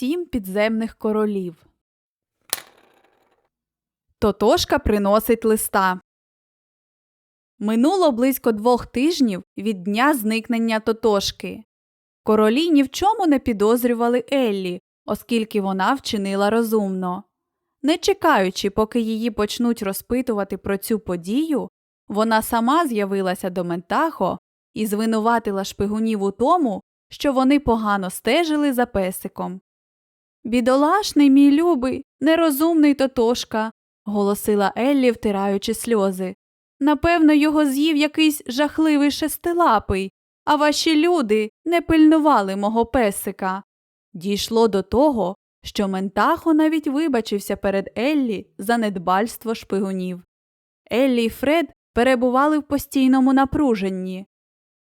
сім підземних королів. Тотошка приносить листа. Минуло близько двох тижнів від дня зникнення Тотошки. Королі ні в чому не підозрювали Еллі, оскільки вона вчинила розумно. Не чекаючи, поки її почнуть розпитувати про цю подію, вона сама з'явилася до Ментахо і звинуватила шпигунів у тому, що вони погано стежили за песиком. Бідолашний, мій любий, нерозумний Тотошка, голосила Еллі, втираючи сльози. Напевно, його з'їв якийсь жахливий шестилапий, а ваші люди не пильнували мого песика. Дійшло до того, що Ментахо навіть вибачився перед Еллі за недбальство шпигунів. Еллі й Фред перебували в постійному напруженні,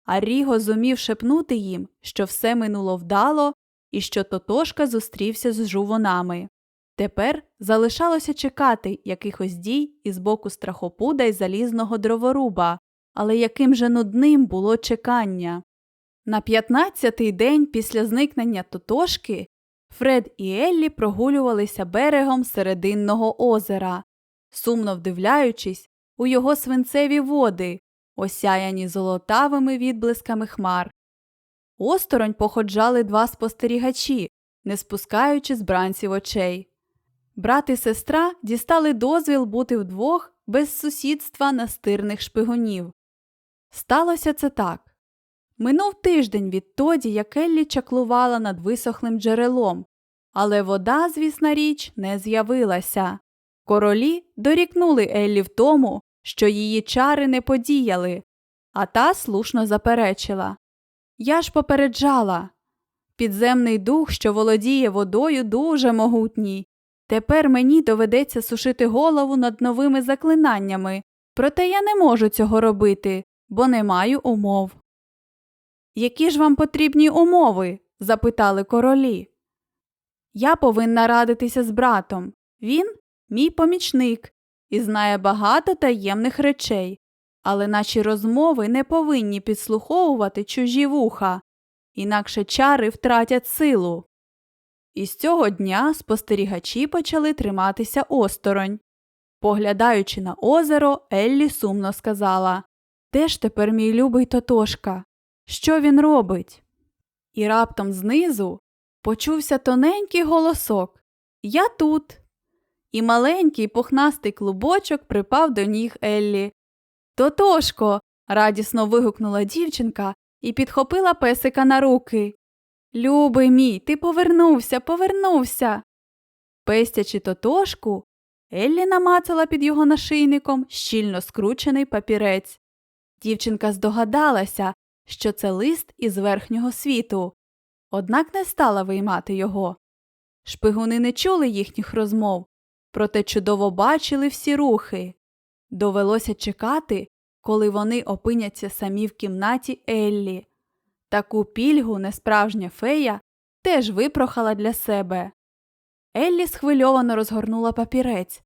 а Ріго зумів шепнути їм, що все минуло вдало і що Тотошка зустрівся з жувонами. Тепер залишалося чекати якихось дій із боку страхопуда й залізного дроворуба, але яким же нудним було чекання. На п'ятнадцятий день після зникнення Тотошки Фред і Еллі прогулювалися берегом серединного озера, сумно вдивляючись у його свинцеві води, осяяні золотавими відблисками хмар. Осторонь походжали два спостерігачі, не спускаючи з бранців очей. Брат і сестра дістали дозвіл бути вдвох без сусідства настирних шпигунів. Сталося це так. Минув тиждень відтоді, як Еллі чаклувала над висохлим джерелом, але вода, звісна річ, не з'явилася. Королі дорікнули Еллі в тому, що її чари не подіяли, а та слушно заперечила. Я ж попереджала. Підземний дух, що володіє водою, дуже могутній. Тепер мені доведеться сушити голову над новими заклинаннями, проте я не можу цього робити, бо не маю умов. Які ж вам потрібні умови? запитали королі. Я повинна радитися з братом. Він мій помічник і знає багато таємних речей, але наші розмови не повинні підслуховувати чужі вуха, інакше чари втратять силу. І з цього дня спостерігачі почали триматися осторонь. Поглядаючи на озеро, Еллі сумно сказала Де ж тепер мій любий Тотошка? Що він робить? І раптом знизу почувся тоненький голосок Я тут. І маленький пухнастий клубочок припав до ніг Еллі. Тотошко. радісно вигукнула дівчинка і підхопила песика на руки. Любий мій, ти повернувся, повернувся. Пестячи тотошку, Еллі намацала під його нашийником щільно скручений папірець. Дівчинка здогадалася, що це лист із верхнього світу, однак не стала виймати його. Шпигуни не чули їхніх розмов, проте чудово бачили всі рухи. Довелося чекати, коли вони опиняться самі в кімнаті Еллі. Таку пільгу несправжня фея теж випрохала для себе. Еллі схвильовано розгорнула папірець.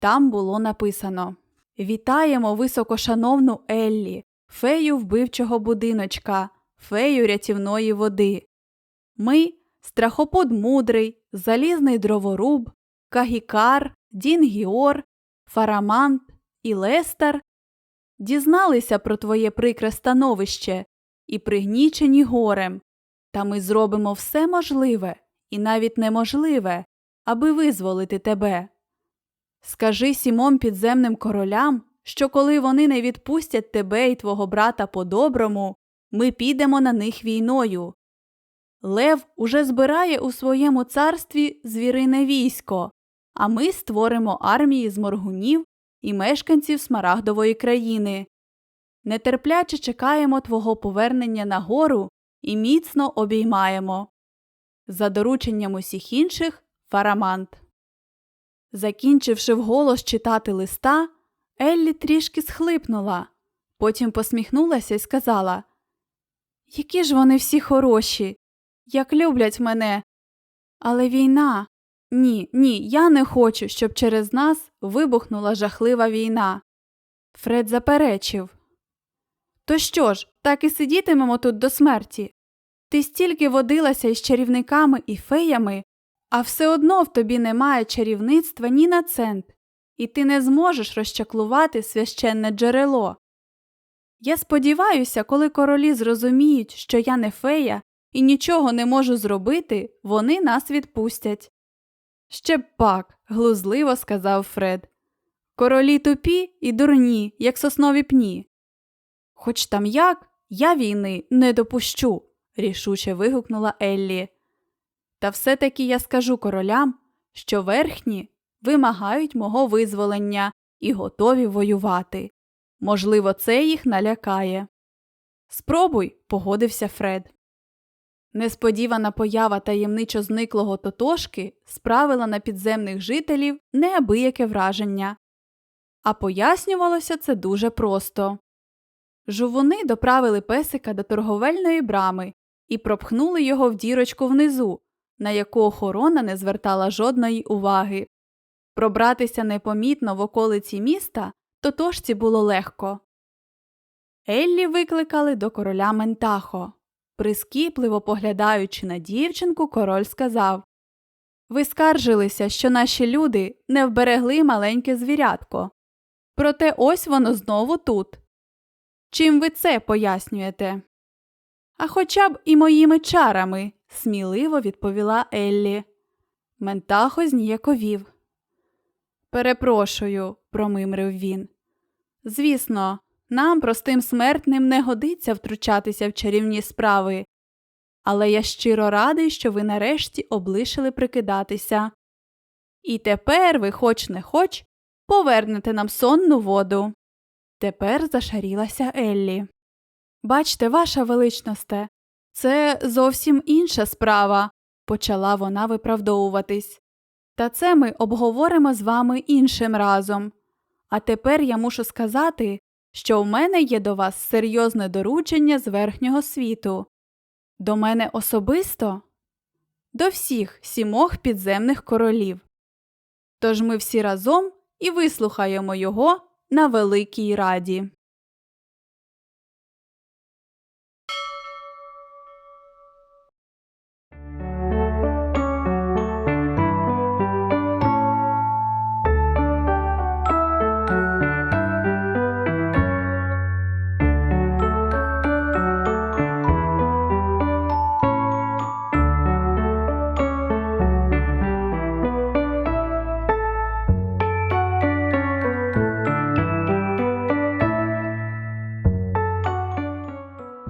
Там було написано Вітаємо високошановну Еллі, фею вбивчого будиночка, фею рятівної води. Ми страхопод мудрий, залізний дроворуб, кагікар, Дінгіор, Фарамант і Лестер дізналися про твоє прикре становище і пригнічені горем, та ми зробимо все можливе і навіть неможливе, аби визволити тебе. Скажи сімом підземним королям, що коли вони не відпустять тебе і твого брата по-доброму, ми підемо на них війною. Лев уже збирає у своєму царстві звірине військо, а ми створимо армії з моргунів і мешканців Смарагдової країни. Нетерпляче чекаємо твого повернення на гору і міцно обіймаємо. За дорученням усіх інших Фарамант. Закінчивши вголос читати листа, Еллі трішки схлипнула, потім посміхнулася і сказала Які ж вони всі хороші, як люблять мене. Але війна. Ні, ні, я не хочу, щоб через нас вибухнула жахлива війна. Фред заперечив. То що ж, так і сидітимемо тут до смерті? Ти стільки водилася із чарівниками і феями, А все одно в тобі немає чарівництва ні на цент, і ти не зможеш розчаклувати священне джерело. Я сподіваюся, коли королі зрозуміють, що я не фея і нічого не можу зробити, вони нас відпустять. Ще б пак, глузливо сказав Фред. Королі тупі і дурні, як соснові пні. Хоч там як, я війни не допущу, рішуче вигукнула Еллі. Та все таки я скажу королям, що верхні вимагають мого визволення і готові воювати. Можливо, це їх налякає. Спробуй, погодився Фред. Несподівана поява таємничо зниклого тотошки справила на підземних жителів неабияке враження. А пояснювалося це дуже просто. Жувуни доправили песика до торговельної брами і пропхнули його в дірочку внизу, на яку охорона не звертала жодної уваги. Пробратися непомітно в околиці міста тотошці було легко. Еллі викликали до короля Ментахо. Прискіпливо поглядаючи на дівчинку, король сказав Ви скаржилися, що наші люди не вберегли маленьке звірятко. Проте ось воно знову тут. Чим ви це пояснюєте? А хоча б і моїми чарами, сміливо відповіла Еллі. Ментахо зніяковів. Перепрошую, промимрив він. Звісно, нам, простим смертним, не годиться втручатися в чарівні справи. Але я щиро радий, що ви нарешті облишили прикидатися. І тепер ви, хоч не хоч, повернете нам сонну воду. Тепер зашарілася Еллі. Бачте, ваша величносте, це зовсім інша справа, почала вона виправдовуватись. Та це ми обговоримо з вами іншим разом. А тепер я мушу сказати, що в мене є до вас серйозне доручення з верхнього світу. До мене особисто? До всіх сімох підземних королів. Тож ми всі разом і вислухаємо його на Великій Раді.